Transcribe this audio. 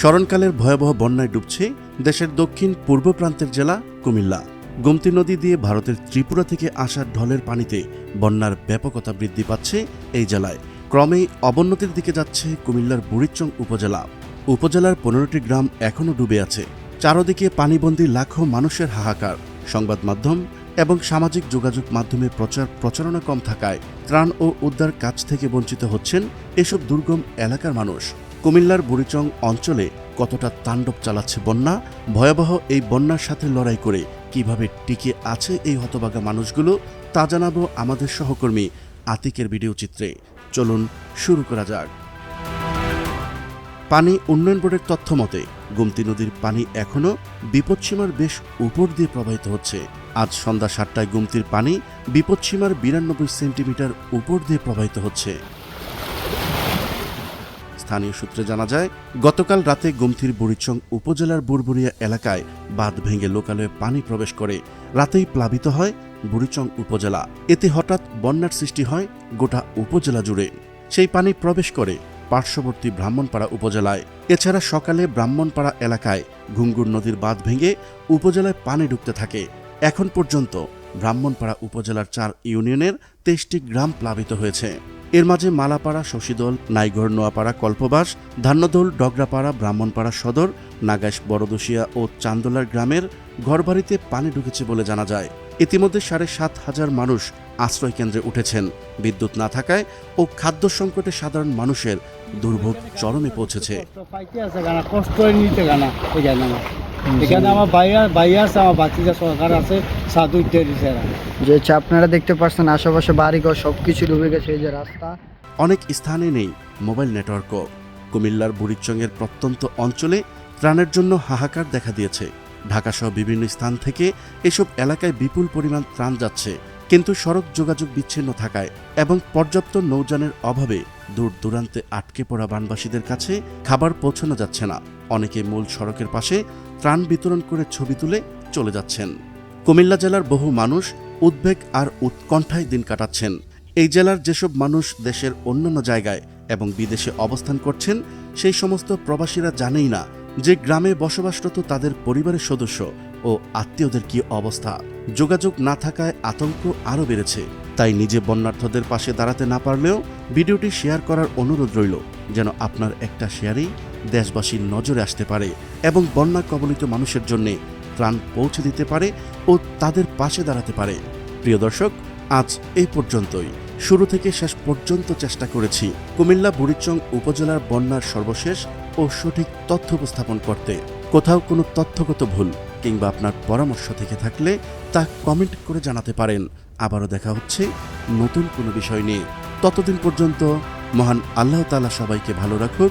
স্মরণকালের ভয়াবহ বন্যায় ডুবছে দেশের দক্ষিণ পূর্ব প্রান্তের জেলা কুমিল্লা। গোমতী নদী দিয়ে ভারতের ত্রিপুরা থেকে আসা ঢলের পানিতে বন্যার ব্যাপকতা বৃদ্ধি পাচ্ছে এই জেলায়। ক্রমেই অবনতির দিকে যাচ্ছে কুমিল্লার বুড়িচং উপজেলা। উপজেলার পনেরোটি গ্রাম এখনও ডুবে আছে। চারদিকে পানিবন্দী লাখো মানুষের হাহাকার। সংবাদ মাধ্যম এবং সামাজিক যোগাযোগ মাধ্যমে প্রচার প্রচারণা কম থাকায় ত্রাণ ও উদ্ধার কাজ থেকে বঞ্চিত হচ্ছেন এসব দুর্গম এলাকার মানুষ। কুমিল্লার বুড়িচং অঞ্চলে কতটা তাণ্ডব চালাচ্ছে বন্যা, ভয়াবহ এই বন্যার সাথে লড়াই করে কীভাবে টিকে আছে এই হতবাগা মানুষগুলো, তা জানাব আমাদের সহকর্মী আতিকের ভিডিও চিত্রে। চলুন শুরু করা যাক। পানি উন্নয়ন বোর্ডের তথ্য মতে, গুমতি নদীর পানি এখনও বিপদসীমার বেশ উপর দিয়ে প্রবাহিত হচ্ছে। আজ সন্ধ্যা সাতটায় গুমতির পানি বিপদসীমার বিরানব্বই সেন্টিমিটার উপর দিয়ে প্রবাহিত হচ্ছে। স্থানীয় সূত্রে জানা যায়, গতকাল রাতে গুমথির বুড়িচং উপজেলার বুড়বুড়িয়া এলাকায় বাঁধ ভেঙে লোকালয়ে পানি প্রবেশ করে। রাতেই প্লাবিত হয় বুড়িচং উপজেলা। এতে হঠাৎ বন্যার সৃষ্টি হয় গোটা উপজেলা জুড়ে। সেই পানি প্রবেশ করে পার্শ্ববর্তী ব্রাহ্মণপাড়া উপজেলায়। এছাড়া সকালে ব্রাহ্মণপাড়া এলাকায় ঘুঙ্গুর নদীর বাঁধ ভেঙে উপজেলায় পানি ঢুকতে থাকে। এখন পর্যন্ত ব্রাহ্মণপাড়া উপজেলার চার ইউনিয়নের তেইশটি গ্রাম প্লাবিত হয়েছে। এর মাঝে মালাপাড়া, শশীদল নাইগড় নোয়াপাড়া, কল্পবাস, ধান্যদোল, ডগরাপাড়া, ব্রাহ্মণপাড়া সদর, নাগাইশ বড়দুশিয়া ও চান্দোলার গ্রামের ঘরবাড়িতে পানি ঢুকেছে বলে জানা যায়। ইতিমধ্যে সাড়ে সাত হাজার মানুষ আশ্রয় কেন্দ্রে উঠেছেন। বিদ্যুৎ না থাকায় ও খাদ্য সংকটে সাধারণ মানুষের দুর্ভোগ চরমে পৌঁছেছে। এখানে আমার আছে আমার বাচ্চা সরকার আছে সাধু যে হচ্ছে আপনারা দেখতে পাচ্ছেন আশেপাশে বাড়িঘর সব কিছু ডুবে গেছে এই যে রাস্তা। অনেক স্থানে নেই মোবাইল নেটওয়ার্কও। কুমিল্লার বুড়িচংয়ের প্রত্যন্ত অঞ্চলে ত্রাণের জন্য হাহাকার দেখা দিয়েছে। ঢাকাসহ বিভিন্ন স্থান থেকে এসব এলাকায় বিপুল পরিমাণ ত্রাণ যাচ্ছে কিন্তু সড়ক যোগাযোগ বিচ্ছিন্ন থাকায় এবং পর্যাপ্ত নৌযানের অভাবে দূর দূরান্তে আটকে পড়া বানবাসীদের কাছে খাবার পৌঁছানো যাচ্ছে না। অনেকে মূল সড়কের পাশে ত্রাণ বিতরণ করে ছবি তুলে চলে যাচ্ছেন। কুমিল্লা জেলার বহু মানুষ উদ্বেগ আর উৎকণ্ঠায় দিন কাটাচ্ছেন। এই জেলার যেসব মানুষ দেশের অন্যান্য জায়গায় এবং বিদেশে অবস্থান করছেন, সেই সমস্ত প্রবাসীরা জানেই না যে গ্রামে বসবাসরত তাদের পরিবারের সদস্য ও আত্মীয়দের কি অবস্থা। যোগাযোগ না থাকায় আতঙ্ক আরও বেড়েছে। তাই নিজে বন্যার্থদের পাশে দাঁড়াতে না পারলেও ভিডিওটি শেয়ার করার অনুরোধ রইল, যেন আপনার একটা শেয়ারেই দেশবাসীর নজরে আসতে পারে এবং বন্যা কবলিত মানুষের জন্যে ত্রাণ পৌঁছে দিতে পারে ও তাদের পাশে দাঁড়াতে পারে। প্রিয় দর্শক, আজ এই পর্যন্তই। শুরু থেকে শেষ পর্যন্ত চেষ্টা করেছি কুমিল্লা বুড়িচং উপজেলার বন্যার সর্বশেষ ও সঠিক তথ্য উপস্থাপন করতে। কোথাও কোনো তথ্যগত ভুল কিংবা আপনার পরামর্শ থেকে থাকলে তা কমেন্ট করে জানাতে পারেন। আবারও দেখা হচ্ছে নতুন কোনো বিষয় নিয়ে। ততদিন পর্যন্ত মহান আল্লাহ তাআলা সবাইকে ভালো রাখুক